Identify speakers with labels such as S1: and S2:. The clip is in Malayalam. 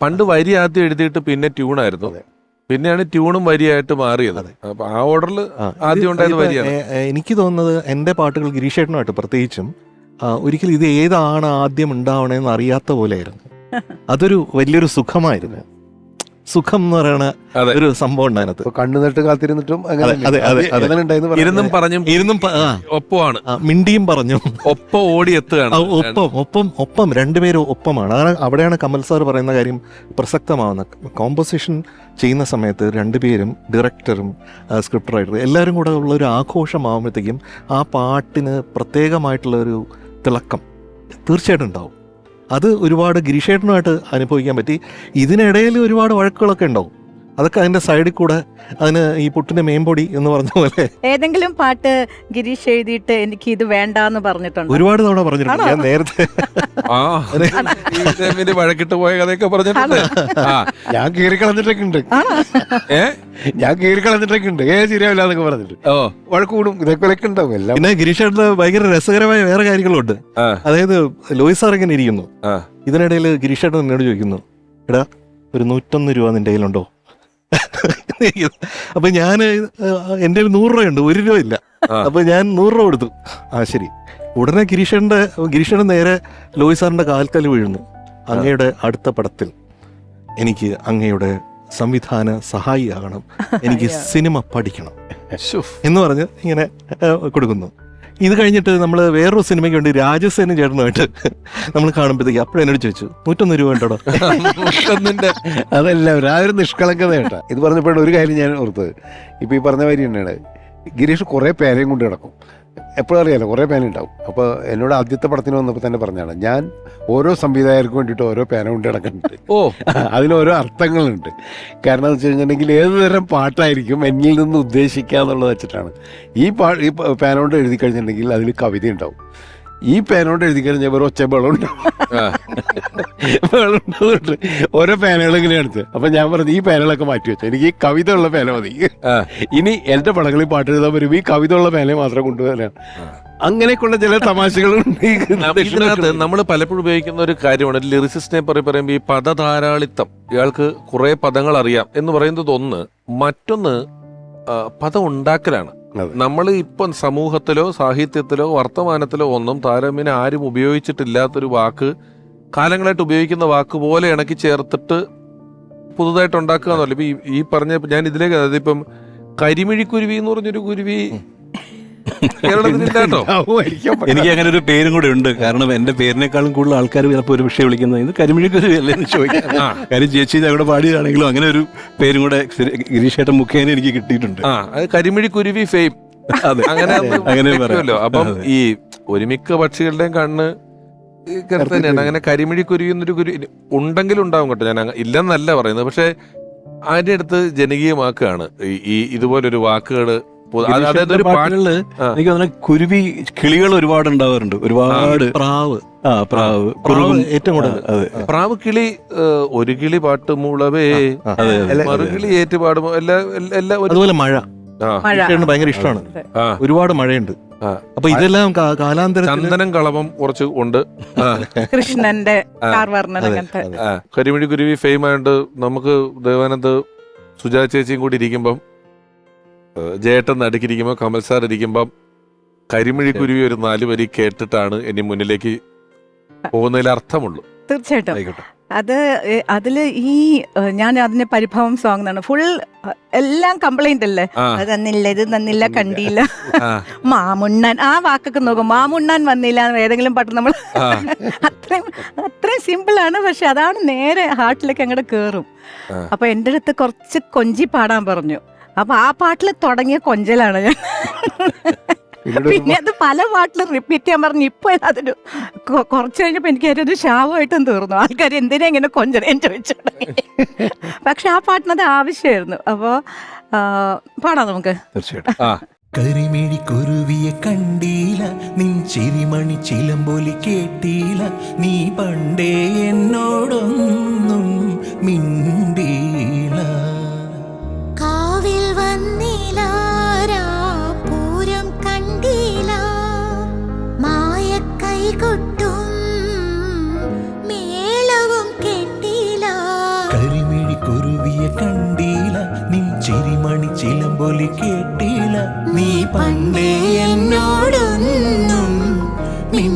S1: പണ്ട് വരി ആദ്യം എഴുതിയിട്ട് പിന്നെ ട്യൂണായിരുന്നു പിന്നെയാണ് ട്യൂണും വരിയായിട്ട് മാറിയത്. അപ്പൊ ആ ഓർഡറിൽ ആദ്യം ഉണ്ടായത് വരിയാണ്.
S2: എനിക്ക് തോന്നുന്നത് എന്റെ പാട്ടുകൾ ഗിരീഷേട്ടനുമായിട്ട് പ്രത്യേകിച്ചും ഒരിക്കലും ഇത് ഏതാണ് ആദ്യം ഉണ്ടാവണേന്ന് അറിയാത്ത പോലെയായിരുന്നു. അതൊരു വലിയൊരു സുഖമായിരുന്നു. സുഖം എന്ന് പറയുന്ന ഒരു സംഭവം ഉണ്ട് അതിനകത്ത്.
S3: കണ്ണു നട്ട് കാത്തിരുന്നിട്ടും
S1: ഇരുന്നും പറഞ്ഞും
S2: ഇരുന്നും
S1: ഒപ്പമാണ്.
S2: മിണ്ടിയും പറഞ്ഞു.
S1: ഒപ്പം ഓടി എത്തുകയാണ്
S2: ഒപ്പം ഒപ്പം ഒപ്പം രണ്ടുപേരും ഒപ്പമാണ്. അതാണ് അവിടെയാണ് കമൽ സാർ പറയുന്ന കാര്യം പ്രസക്തമാവുന്നത് കോമ്പോസിഷൻ ചെയ്യുന്ന സമയത്ത് രണ്ടുപേരും ഡയറക്ടറും സ്ക്രിപ്റ്റ് റൈറ്ററും എല്ലാവരും കൂടെ ഉള്ള ഒരു ആഘോഷമാകുമ്പോഴത്തേക്കും ആ പാട്ടിന് പ്രത്യേകമായിട്ടുള്ള ഒരു തിളക്കം തീർച്ചയായിട്ടും ഉണ്ടാവും. അത് ഒരുപാട് ഗിരീഷേട്ടനുമായിട്ട് അനുഭവിക്കാൻ പറ്റി. ഇതിനിടയിൽ ഒരുപാട് വഴക്കുകളൊക്കെ ഉണ്ടാവും. അതൊക്കെ അതിന്റെ സൈഡിൽ കൂടെ അതിന് ഈ പുട്ടിന്റെ മേമ്പൊടി എന്ന് പറഞ്ഞ പോലെ.
S4: ഏതെങ്കിലും പാട്ട് ഗിരീഷ് എഴുതിയിട്ട് എനിക്ക് ഇത് വേണ്ടാന്ന് പറഞ്ഞിട്ടുണ്ട്?
S2: ഒരുപാട് തവണ പറഞ്ഞിട്ടുണ്ട്. ഞാൻ നേരത്തെ
S1: വഴക്കിട്ട് പോയ കഥയൊക്കെ പറഞ്ഞിട്ടുണ്ട്. ആ.
S3: ഞാൻ കീറി കളഞ്ഞിട്ടൊക്കെ ഉണ്ട്
S1: ഏ?
S3: ഞാൻ കീറി കളഞ്ഞിട്ടൊക്കെ ഉണ്ട് ഏ ശരിയാവില്ല എന്നൊക്കെ പറഞ്ഞിട്ട്
S1: ഓ
S3: വഴക്കൂടും ഇതൊക്കെ ഉണ്ടാവും എല്ലാം.
S2: പിന്നെ ഗിരീഷേട്ടന് ഭയങ്കര രസകരമായ വേറെ കാര്യങ്ങളുണ്ട്. അതായത് ലോയിസ് സാർ ഇങ്ങനെ ഇരിക്കുന്നു. ഇതിനിടയിൽ ഗിരീഷേട്ടൻ എന്നോട് ചോദിക്കുന്നു എടാ ഒരു നൂറ്റൊന്ന് രൂപ നിന്റെ കയ്യിലുണ്ടോ? അപ്പൊ ഞാൻ എന്റെ ഒരു നൂറ് രൂപയുണ്ട് ഒരു രൂപ ഇല്ല. അപ്പൊ ഞാൻ നൂറ് രൂപ കൊടുത്തു. ആ ശരി. ഉടനെ ഗിരീഷന്റെ ഗിരീഷേട്ടൻ നേരെ ലോയിസ് സാറിന്റെ കാൽക്കൽ വീഴുന്നു. അങ്ങയുടെ അടുത്ത പടത്തിൽ എനിക്ക് അങ്ങയുടെ സംവിധാന സഹായിയാകണം. എനിക്ക് സിനിമ പഠിക്കണം എന്ന് പറഞ്ഞ് ഇങ്ങനെ കൊടുക്കുന്നു. ഇത് കഴിഞ്ഞിട്ട് നമ്മൾ വേറൊരു സിനിമയ്ക്ക് വേണ്ടി രാജസേന ചേട്ടനുമായിട്ട് നമ്മൾ കാണുമ്പോഴത്തേക്ക് അപ്പോഴും എന്നോട് ചോദിച്ചു നൂറ്റൊന്ന് രൂപ ഉണ്ടോ
S1: അതെല്ലാം
S3: അതല്ല ഒരു ആ ഒരു നിഷ്കളങ്കത കേട്ടോ ഇത് പറഞ്ഞപ്പോഴാണ് ഒരു കാര്യം ഞാൻ ഓർത്തത്. ഇപ്പൊ ഈ പറഞ്ഞ കാര്യം തന്നെയാണ്. ഗിരീഷ് കുറേ പേരെയും കൊണ്ട് കിടക്കും. എപ്പോഴും അറിയാലോ കുറേ പേന ഉണ്ടാവും. അപ്പോൾ എന്നോട് ആദ്യത്തെ പടത്തിന് വന്നപ്പോൾ തന്നെ പറഞ്ഞാണ് ഞാൻ ഓരോ സംവിധായകർക്കും വേണ്ടിയിട്ട് ഓരോ പേന കൊണ്ട് കിടക്കുന്നുണ്ട്
S1: ഓ.
S3: അതിന് ഓരോ അർത്ഥങ്ങളുണ്ട്. കാരണം എന്ന് വെച്ച് കഴിഞ്ഞിട്ടുണ്ടെങ്കിൽ ഏത് തരം പാട്ടായിരിക്കും എന്നിൽ നിന്ന് ഉദ്ദേശിക്കുക എന്നുള്ളത് വെച്ചിട്ടാണ്. ഈ പാ ഈ പേന കൊണ്ട് എഴുതി കഴിഞ്ഞിട്ടുണ്ടെങ്കിൽ അതിൽ കവിത ഉണ്ടാവും. ഈ പേനോട്ട് എഴുതി കഴിഞ്ഞാൽ വെറും ഒച്ച ഉണ്ടാവുന്നുണ്ട്. ഓരോ പേനകൾ ഇങ്ങനെ എടുത്ത്. അപ്പൊ ഞാൻ പറഞ്ഞു ഈ പേനകളൊക്കെ മാറ്റി വെച്ചു. എനിക്ക് ഈ കവിത ഉള്ള പേന മതി. ഇനി എന്റെ പടങ്ങളിൽ പാട്ട് എഴുതാൻ വരും. ഈ കവിത ഉള്ള പേന മാത്രം കൊണ്ടുവരാൻ അങ്ങനെയൊക്കെയുള്ള ചില തമാശകളുണ്ട്
S1: ഇതിനകത്ത് നമ്മൾ പലപ്പോഴും ഉപയോഗിക്കുന്ന ഒരു കാര്യമാണ്. ലിറിസിസ്റ്റിനെ പറയും പറയുമ്പോൾ ഈ പദധാരാളിത്തം. ഇയാൾക്ക് കുറെ പദങ്ങൾ അറിയാം എന്ന് പറയുന്നത് ഒന്ന് മറ്റൊന്ന് പദം ഉണ്ടാക്കലാണ്. നമ്മൾ ഇപ്പം സമൂഹത്തിലോ സാഹിത്യത്തിലോ വർത്തമാനത്തിലോ ഒന്നും താരമിനെ ആരും ഉപയോഗിച്ചിട്ടില്ലാത്തൊരു വാക്ക് കാലങ്ങളായിട്ട് ഉപയോഗിക്കുന്ന വാക്ക് പോലെ ഇണക്കി ചേർത്തിട്ട് പുതുതായിട്ട് ഉണ്ടാക്കുക എന്നല്ല ഇപ്പം ഈ- ഈ പറഞ്ഞ ഞാൻ ഇതിലേക്ക് അതായത് ഇപ്പം കരിമിഴിക്കുരുവി എന്ന് പറഞ്ഞൊരു കുരുവി
S5: എനിക്ക് അങ്ങനെ ഒരു പേരും കൂടെ ഉണ്ട്. കാരണം എന്റെ പേരിനേക്കാളും കൂടുതൽ ആൾക്കാർ ചിലപ്പോൾ ഒരു വിഷയം വിളിക്കുന്നത് ഇത് കരിമിഴിക്കൊരു അല്ലേ എന്ന് ചോദിക്കാം. കാര്യം ചേച്ചി അവിടെ പാടിയതാണെങ്കിലും അങ്ങനെ ഒരു പേരും കൂടെ ഗിരീഷേട്ടൻ മുഖേന എനിക്ക് കിട്ടിയിട്ടുണ്ട്.
S1: ആ അത് കരിമിഴിക്കുരുവി ഫെയിം.
S5: അതെ.
S1: അങ്ങനെ
S5: അങ്ങനെ.
S1: അപ്പം ഈ ഒരുമിക്ക പക്ഷികളുടെയും കണ്ണ് തന്നെയാണ്. അങ്ങനെ കരിമിഴി കുരുവിന്നൊരു കുരു ഉണ്ടെങ്കിലും ഉണ്ടാവും കേട്ടോ. ഞാൻ ഇല്ലെന്നല്ല പറയുന്നത്. പക്ഷെ അതിന്റെ അടുത്ത് ജനകീയമാക്കുകയാണ്? വാക്കാണ് ഈ ഇതുപോലൊരു വാക്കുകൾ അതായത് ഒരു പാട്ട്
S5: എനിക്ക് അതിനെ കുരുവി കിളികൾ ഒരുപാട് ഉണ്ടാവാറുണ്ട്. ഒരുപാട്
S2: പ്രാവ്.
S5: ആ പ്രാവ്.
S2: പ്രാവ് ഏറ്റവും കൂടുതൽ.
S1: പ്രാവ് കിളി ഒരു കിളി പാട്ട് മൂളവേ മറുകിളി ഏറ്റു പാടുമ്പോ എല്ലാ എല്ലാ-
S2: അതുപോലെ മഴ.
S1: ആ,
S4: മഴ.
S2: ഗിരീഷേട്ടന് ഭയങ്കര ഇഷ്ടമാണ്. ഒരുപാട് മഴയുണ്ട്. അപ്പൊ ഇതെല്ലാം കാലാന്തരം
S1: ചന്ദനം കളവം കുറച്ച് ഉണ്ട്.
S4: കൃഷ്ണന്റെ
S1: കരിമിഴി കുരുവി ഫെയിം ആയതുകൊണ്ട് നമുക്ക് ദേവാനന്ദ് സുജാ ചേച്ചിയും കൂടി ഇരിക്കുമ്പം ഏഹ്, ജയേട്ടൻ നടുക്കിരിക്കുമ്പോൾ കമൽ സാർ ഇരിക്കുമ്പം കരിമിഴി കുരുവി ഒരു നാല് വരി കേട്ടിട്ടാണ് ഇനി മുന്നിലേക്ക് പോകുന്നതിൽ അർത്ഥമുള്ളൂ.
S4: തീർച്ചയായിട്ടും. അത് അതിൽ അതിൽ ഈ ഞാൻ അതിന്റെ പരിഭവം സോങ് എന്നാണ് ഫുൾ എല്ലാം കംപ്ലൈന്റ് അല്ലേ? അത് തന്നില്ല ഇത് തന്നില്ല കണ്ടില്ല. മാമുണ്ണാൻ ആ വാക്കൊക്കെ നോക്കും. മാമുണ്ണാൻ വന്നില്ല ഏതെങ്കിലും പാട്ട് നമ്മൾ. അത്രയും അത്രയും സിമ്പിൾ ആണ്. പക്ഷെ അതാണ് നേരെ ഹാർട്ടിലേക്ക് അങ്ങോട്ട് കേറും. അപ്പൊ എന്റെ അടുത്ത് കുറച്ച് കൊഞ്ചി പാടാൻ പറഞ്ഞു. അപ്പൊ ആ പാട്ടിൽ തുടങ്ങിയ കൊഞ്ചലാണ് ഞാൻ. പിന്നെ അത് പല പാട്ടിലും റിപ്പീറ്റ് ചെയ്യാൻ പറഞ്ഞു ഇപ്പൊ അതൊരു കുറച്ച് കഴിഞ്ഞപ്പോ എനിക്ക് അതിനൊരു ഒരു ശാപമായിട്ടും തീർന്നു. ആൾക്കാർ എന്തിനാ ഇങ്ങനെ കൊഞ്ചനെ ചോദിച്ചു പക്ഷെ ആ പാട്ടിനത് ആവശ്യമായിരുന്നു. അപ്പോ പാടാം നമുക്ക്.
S5: തീർച്ചയായിട്ടും.
S1: ആ.
S6: കരിമിഴി കുരുവിയെ കണ്ടീല. നിൻ ചിരിമണി ചിലമ്പൊലി കേട്ടീല. നീ പണ്ടേ എന്നോടൊന്നും
S7: കൊട്ടും മേളവും കെട്ടില. കരിമിഴി കുരുവിയ കണ്ടീല നിൻ ചിരിമണി
S2: ചിലമ്പൊലി കേട്ടീല. നീ പണ്ടേ എന്നോടൊന്നും
S6: നിൻ